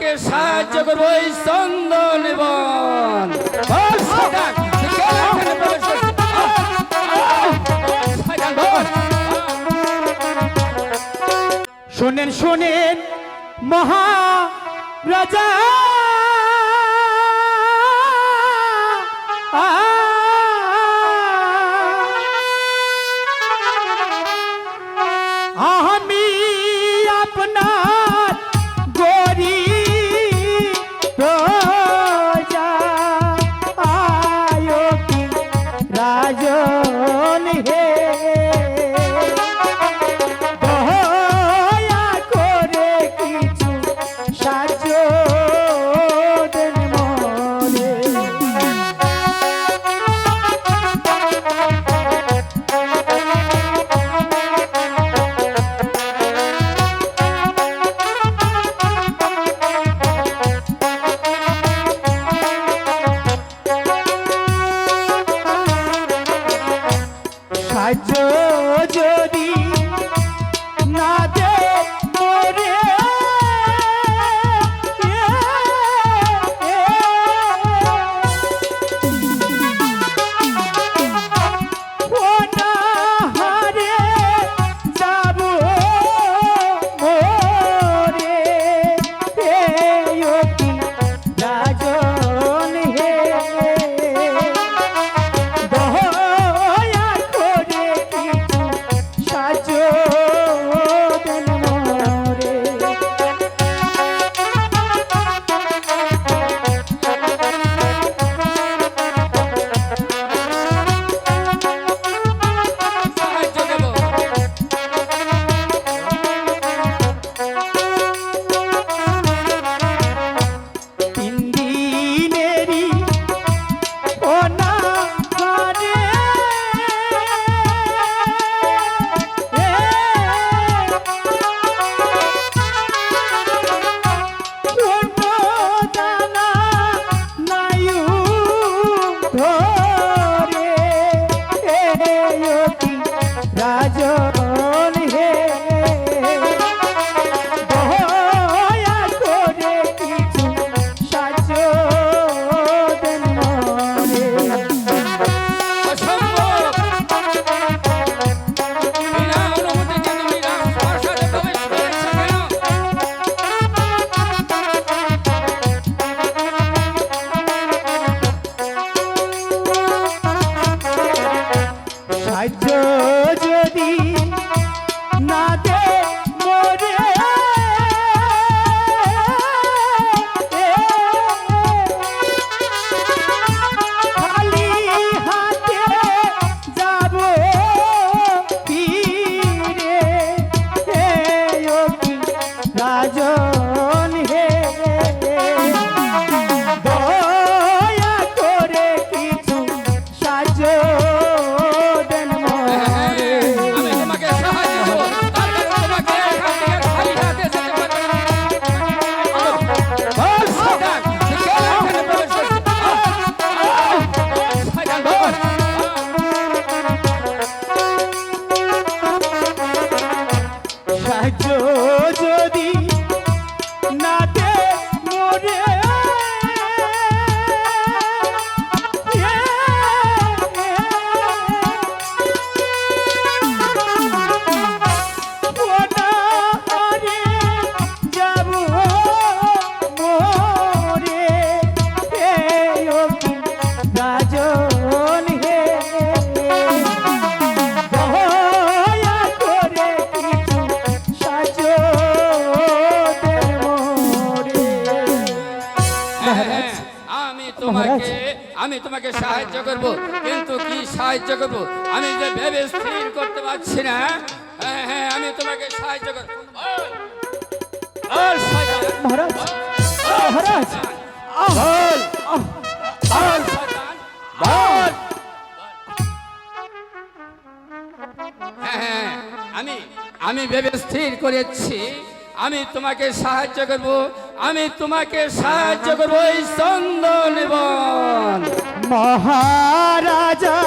কে সাহায্য করব এই চন্দন বন? শোনেন শোনেন মহা রাজা হে অতি রাজা সাহায্য যদি না দে মরে খালি হাতে যাব ফিরে রাজা মহারাজ। আমি তোমাকে সাহায্য করব কিন্তু কি সাহায্য করব? আমি যে ভেবে স্থির করতে পারছি না হ্যাঁ হ্যাঁ আমি তোমাকে সাহায্য করব। মহারাজ মহারাজ। হ্যাঁ, হ্যাঁ, আমি আমি ভেবে স্থির করেছি আমি তোমাকে সাহায্য করব আমি তোমাকে সাহায্য করব চন্দন মহারাজার